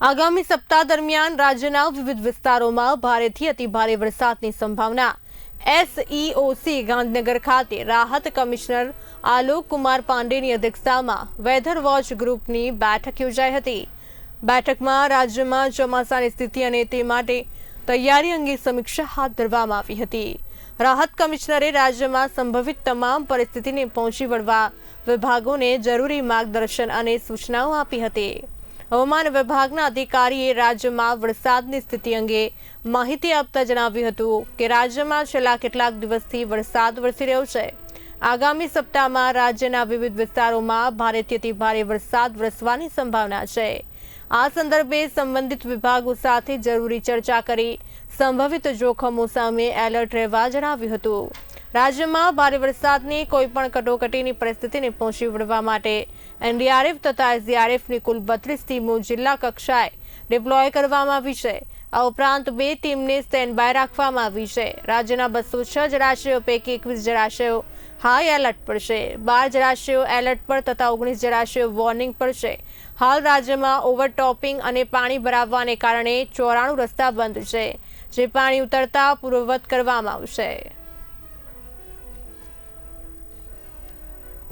આગામી સપ્તાહ દરમિયાન રાજ્યના વિવિધ વિસ્તારોમાં ભારેથી અતિભારે વરસાદની સંભાવના. એસઈઓસી ગાંધીનગર ખાતે રાહત કમિશનર આલોક કુમાર પાંડેની અધ્યક્ષતામાં વેધર વોચ ગ્રુપની બેઠક યોજાઈ હતી. બેઠકમાં રાજ્યમાં ચોમાસાની સ્થિતિ અને તે માટે તૈયારી અંગે સમીક્ષા હાથ ધરવામાં આવી હતી. રાહત કમિશનરે રાજ્યમાં સંભવિત તમામ પરિસ્થિતિને પહોંચી વળવા વિભાગોને જરૂરી માર્ગદર્શન અને સૂચનાઓ આપી હતી. હવામાન વિભાગના અધિકારીએ રાજ્યમાં વરસાદની સ્થિતિ અંગે માહિતી આપતા જણાવ્યું હતું કે રાજ્યમાં છેલ્લા કેટલાક દિવસથી વરસાદ વરસી રહ્યો છે. આગામી સપ્તાહમાં રાજ્યના વિવિધ વિસ્તારોમાં ભારેથી ભારે વરસાદ વરસવાની સંભાવના છે. આ સંદર્ભે સંબંધિત વિભાગો સાથે જરૂરી ચર્ચા કરી સંભવિત જોખમો સામે એલર્ટ રહેવા જણાવ્યું હતું. રાજ્યમાં ભારે વરસાદની કોઈપણ કટોકટીની પરિસ્થિતિને પહોંચી વળવા માટે એનડીઆરએફ તથા એસડીઆરએફની કુલ બત્રીસ ટીમો જિલ્લા કક્ષાએ ડિપ્લોય કરવામાં આવી છે. આ ઉપરાંત બે ટીમને સ્ટેન્ડ બાય રાખવામાં આવી છે. રાજ્યના બસો છ જળાશયો પૈકી એકવીસ જળાશયો હાઈ એલર્ટ પર છે. બાર જળાશયો એલર્ટ પર તથા ઓગણીસ જળાશયો વોર્નિંગ પર છે. હાલ રાજ્યમાં ઓવરટોપિંગ અને પાણી ભરાવવાને કારણે ચોરાણું રસ્તા બંધ છે, જે પાણી ઉતરતા પૂર્વવત કરવામાં આવશે.